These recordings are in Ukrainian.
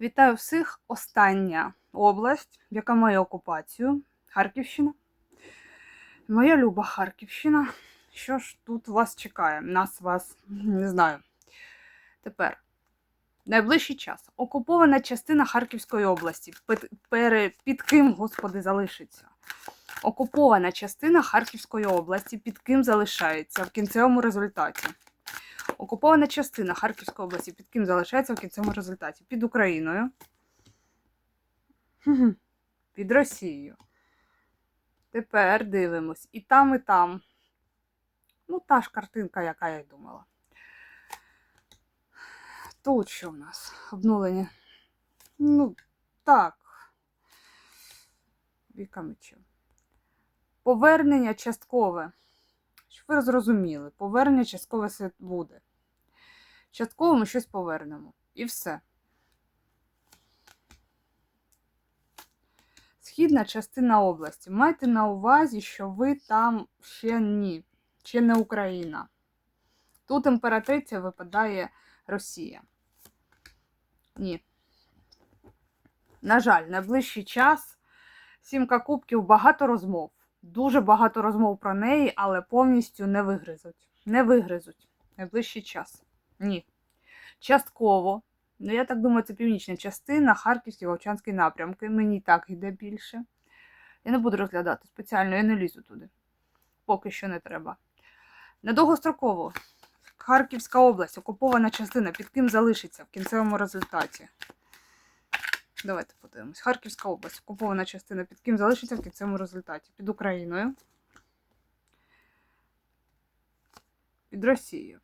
Вітаю всіх. Остання область, яка має окупацію Харківщина. Моя люба Харківщина. Що ж тут вас чекає? Нас вас не знаю. Тепер, найближчий час. Окупована частина Харківської області. Під, ким, господи, залишиться? Окупована частина Харківської області, під ким залишається в кінцевому результаті. Окупована частина Харківської області під ким залишається в кінцевому результаті? Під Україною. Під Росією. Тепер дивимось. І там, і там. Ну, та ж картинка, яка я й думала. Тут що в нас? Обнулення. Ну, так. Віка мечів. Повернення часткове. Щоб ви зрозуміли, повернення часткове буде. Частково ми щось повернемо. І все. Східна частина області. Майте на увазі, що ви там ще ні, ще не Україна. Тут імператриця випадає Росія. Ні. На жаль, найближчий час. Сімка кубків багато розмов. Дуже багато розмов про неї, але повністю не вигризуть. Не вигризуть найближчий час. Ні. Частково. Ну, я так думаю, це північна частина, Харківський, Вовчанський напрямки. Мені так йде більше. Я не буду розглядати спеціально, я не лізу туди. Поки що не треба. На довгостроково. Харківська область, окупована частина, під ким залишиться в кінцевому результаті. Давайте подивимось. Харківська область, окупована частина, під ким залишиться в кінцевому результаті? Під Україною. Під Росією.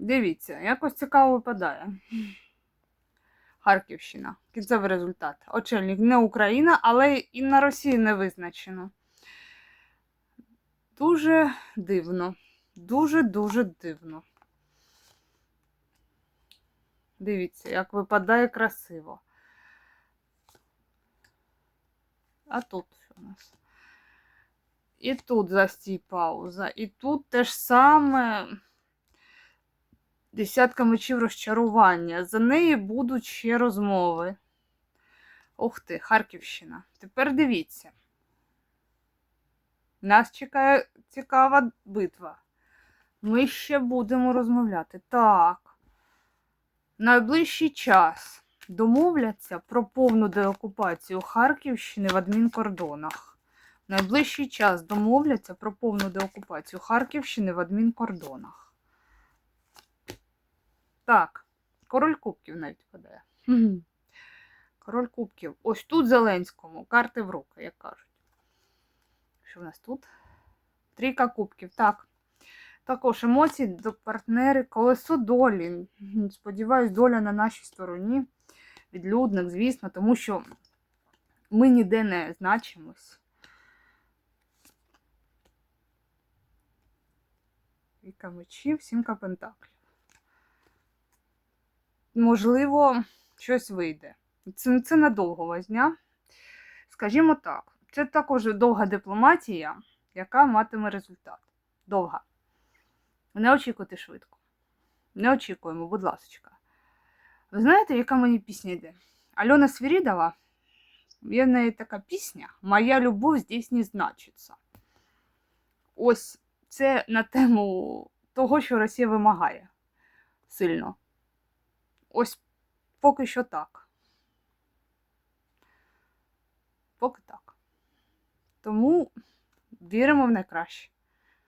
Дивіться, якось цікаво випадає. Харківщина. Кінцевий результат. Очільник не Україна, але і на Росії не визначено. Дуже дивно. Дуже-дуже дивно. Дивіться, як випадає красиво. А тут що у нас? І тут застій пауза. І тут те ж саме десятка мечів розчарування. За неї будуть ще розмови. Ух ти, Харківщина. Тепер дивіться. Нас чекає цікава битва. Ми ще будемо розмовляти. Так. Найближчий час домовляться про повну деокупацію Харківщини в адмінкордонах. Найближчий час домовляться про повну деокупацію Харківщини в адмінкордонах. Так, король кубків навіть падає. Король кубків. Ось тут Зеленському. Карти в руки, як кажуть. Що в нас тут? Трійка кубків. Так. Також емоції до партнери, колесо долі. Сподіваюсь, доля на нашій стороні. Відлюдник, звісно, тому що ми ніде не значимось. Віка мечів, сімка пентаклів. Можливо, щось вийде. Це, це надовго возня. Скажімо так, це також довга дипломатія, яка матиме результат. Довга. Не очікуйте швидко. Не очікуємо, будь ласка. Ви знаєте, яка мені пісня йде? Альона Свірідова, є в неї така пісня Моя любов здесь не значиться. Ось це на тему того, що Росія вимагає сильно. Ось поки що так. Поки так. Тому віримо в найкраще.